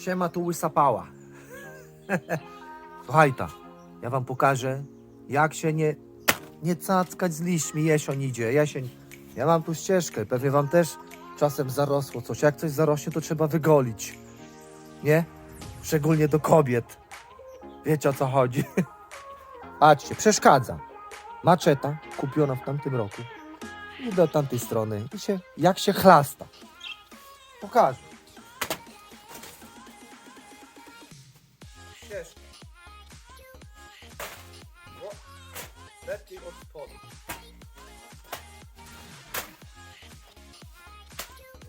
Siema, tu łysa pała. Słuchaj ta, ja wam pokażę, jak się nie, nie cackać z liśćmi. Jesień idzie, jesień. Ja mam tu ścieżkę, pewnie wam też czasem zarosło coś. Jak coś zarośnie, to trzeba wygolić. Nie? Szczególnie do kobiet. Wiecie o co chodzi. Patrzcie, przeszkadza. Maczeta kupiona w tamtym roku. I do tamtej strony. I się, jak się chlasta. Pokażę. O, lepiej od spodu.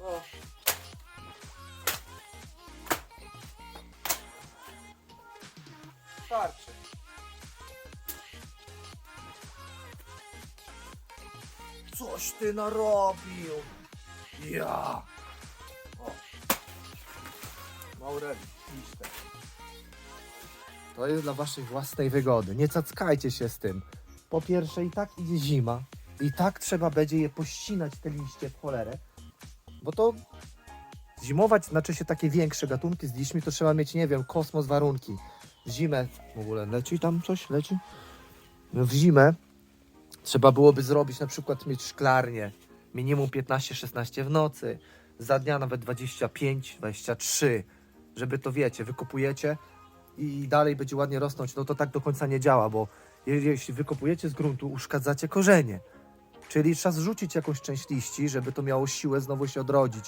O. Starczy. Coś ty narobił. Ja. O. To jest dla waszej własnej wygody. Nie cackajcie się z tym. Po pierwsze, i tak idzie zima. I tak trzeba będzie je pościnać, te liście w cholerę. Bo to zimować, znaczy się takie większe gatunki z liśćmi, to trzeba mieć, nie wiem, kosmos warunki. W zimę w ogóle leci tam coś? Leci? W zimę trzeba byłoby zrobić, na przykład mieć szklarnię. Minimum 15-16 w nocy. Za dnia nawet 25-23. Żeby to wiecie, wykopujecie i dalej będzie ładnie rosnąć, no to tak do końca nie działa, bo je- jeśli wykopujecie z gruntu, uszkadzacie korzenie. Czyli trzeba zrzucić jakąś część liści, żeby to miało siłę znowu się odrodzić.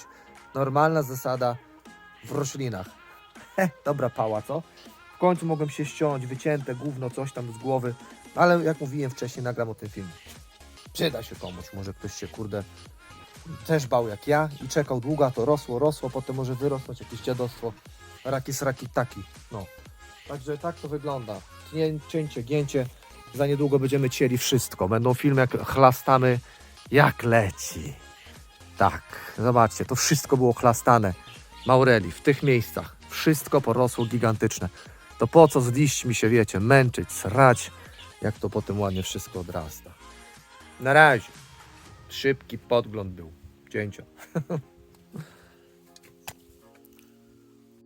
Normalna zasada w roślinach. He, dobra pała, co? W końcu mogłem się ściąć, wycięte gówno, coś tam z głowy, ale jak mówiłem wcześniej, nagram o tym film. Przyda się komuś, może ktoś się, kurde, też bał jak ja i czekał długo, to rosło, rosło, potem może wyrosnąć jakieś dziadostwo. Raki, sraki, taki, no. Także tak to wygląda. Cięcie, gięcie. Za niedługo będziemy cieli wszystko. Będą filmy, jak chlastamy, jak leci. Tak, zobaczcie, to wszystko było chlastane. Maureli, w tych miejscach. Wszystko porosło gigantyczne. To po co z liśćmi się, wiecie, męczyć, srać, jak to potem ładnie wszystko odrasta. Na razie. Szybki podgląd był. Cięcia.